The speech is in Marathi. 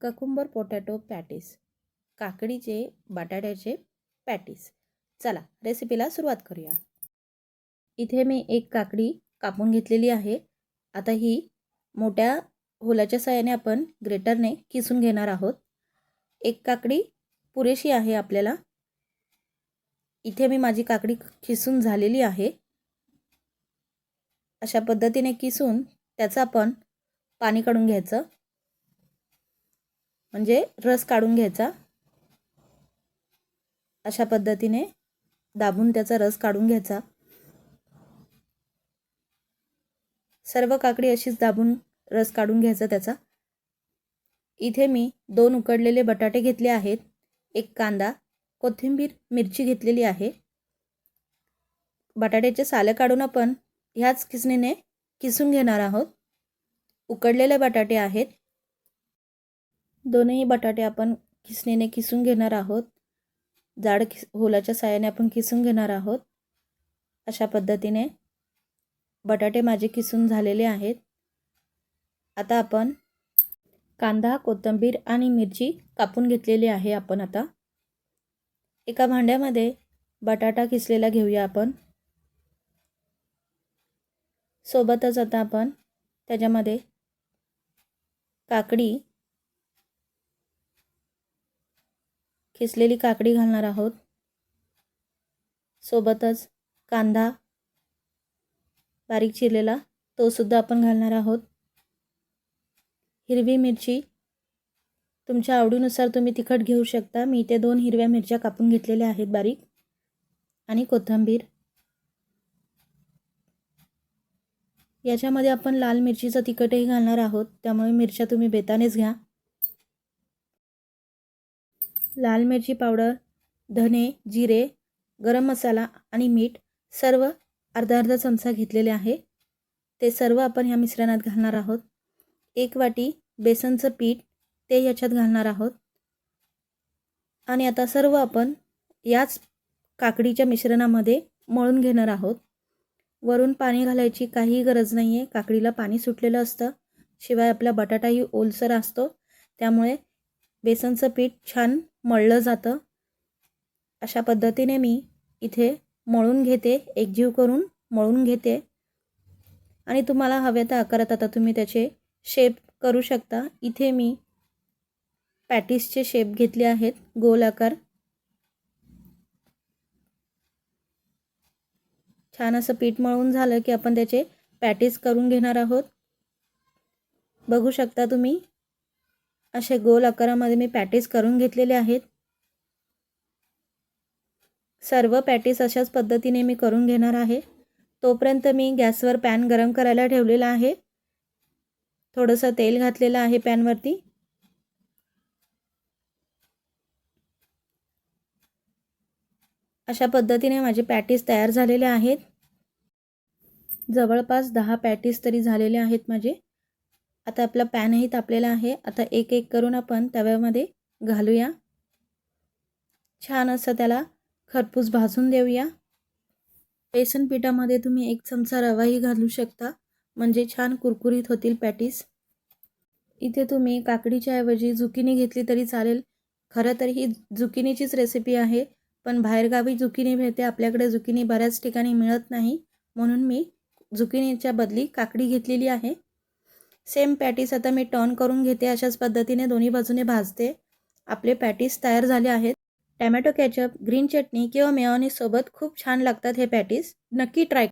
ककुंबर पोटॅटो पॅटीस. काकडीचे बटाट्याचे पॅटीस. चला रेसिपीला सुरुवात करूया. इथे मी एक काकडी कापून घेतलेली आहे. आता ही मोठ्या होलाच्या सहाय्याने आपण ग्रेटरने किसून घेणार आहोत. एक काकडी पुरेशी आहे आपल्याला. इथे मी माझी काकडी किसून झालेली आहे. अशा पद्धतीने किसून त्याचं आपण पाणी काढून घ्यायचं. म्हणजे रस काढून घ्यायचा. अशा पद्धतीने दाबून त्याचा रस काढून घ्यायचा. सर्व काकडी अशीच दाबून रस काढून घ्यायचा त्याचा. इथे मी दोन उकडलेले बटाटे घेतले आहेत. एक कांदा कोथिंबीर मिरची घेतलेली आहे. बटाट्याचे सालं काढून आपण ह्याच किसणीने किसून घेणार आहोत. उकडलेले बटाटे आहेत. दोनही बटाटे आपण किसणीने किसून घेणार आहोत. जाड किस होलाच्या साह्याने आपण किसून घेणार आहोत. अशा पद्धतीने बटाटे माझे किसून झालेले आहेत. आता आपण कांदा कोथिंबीर आणि मिरची कापून घेतलेली आहे आपण आता. एका भांड्यामध्ये बटाटा किसलेला घेऊया आपण. सोबतच आता आपण त्याच्यामध्ये काकडी किसलेली काकडी घालणार आहोत? सोबतच कांदा बारीक चिरलेला तो सुद्धा आपण घालणार आहोत. हिरवी मिरची तुमच्या आवडीनुसार तुम्ही तिखट घेऊ शकता. मी ते दोन हिरव्या मिरच्या कापून घेतलेल्या आहेत बारीक. आणि कोथिंबीर. याच्यामध्ये आपण लाल मिरचीचं तिखटही घालणार आहोत. त्यामुळे मिरच्या तुम्ही बेतानेच घ्या. लाल मिरची पावडर धने जिरे गरम मसाला आणि मीठ सर्व अर्धा अर्धा चमचा घेतलेले आहे. ते सर्व आपण ह्या मिश्रणात घालणार आहोत. एक वाटी बेसनचं पीठ ते याच्यात घालणार आहोत. आणि आता सर्व आपण याच काकडीच्या मिश्रणामध्ये मळून घेणार आहोत. वरून पाणी घालायची काही गरज नाही आहे काकडीला पाणी सुटलेलं असतं. शिवाय आपला बटाटाही ओलसर असतो. त्यामुळे बेसनचं पीठ छान मळलं जातं. अशा पद्धतीने मी इथे मळून घेते एकजीव करून मळून घेते. आणि तुम्हाला हव्या त्या आकारात आता तुम्ही त्याचे शेप करू शकता. इथे मी पॅटीसचे शेप घेतले आहेत गोल आकार. छान असं पीठ मळून झालं की आपण त्याचे पॅटीस करून घेणार आहोत. बघू शकता तुम्ही असे गोल आकारामध्ये मी पॅटीस करून घेतलेले आहेत. सर्व पॅटीस अशाच पद्धतीने मी करून घेणार आहे. तोपर्यंत मी गॅसवर पॅन गरम करायला ठेवलेला आहे. थोडंसं तेल घातलेलं आहे पॅनवरती. अशा पद्धतीने माझे पॅटीस तयार झालेले आहेत. जवळपास दहा पॅटीस तरी झालेले आहेत माझे. आता आपला पॅनही तापलेला आहे. आता एक एक करून आपण तव्यामध्ये घालूया. छान असं त्याला खरपूस भाजून देऊया. बेसन पिठामध्ये तुम्ही एक चमचा रवाही घालू शकता. म्हणजे छान कुरकुरीत होतील पॅटीस. इथे तुम्ही काकडीच्या ऐवजी झुकिनी घेतली तरी चालेल. खरं तर ही झुकिनीचीच रेसिपी आहे. पण बाहेरगावी झुकिनी मिळते. आपल्याकडे झुकिनी बऱ्याच ठिकाणी मिळत नाही. म्हणून मी झुकिनीच्या बदली काकडी घेतलेली आहे. सेम पॅटीस आता मी टर्न करून घेते अशाच पद्धतीने दोन्ही बाजूने भाजते. आपले पॅटीस तयार झाले आहेत. टॅमॅटो कॅचअप ग्रीन चटणी किंवा मेयोनीसोबत खूप छान लागतात हे पॅटीस. नक्की ट्राय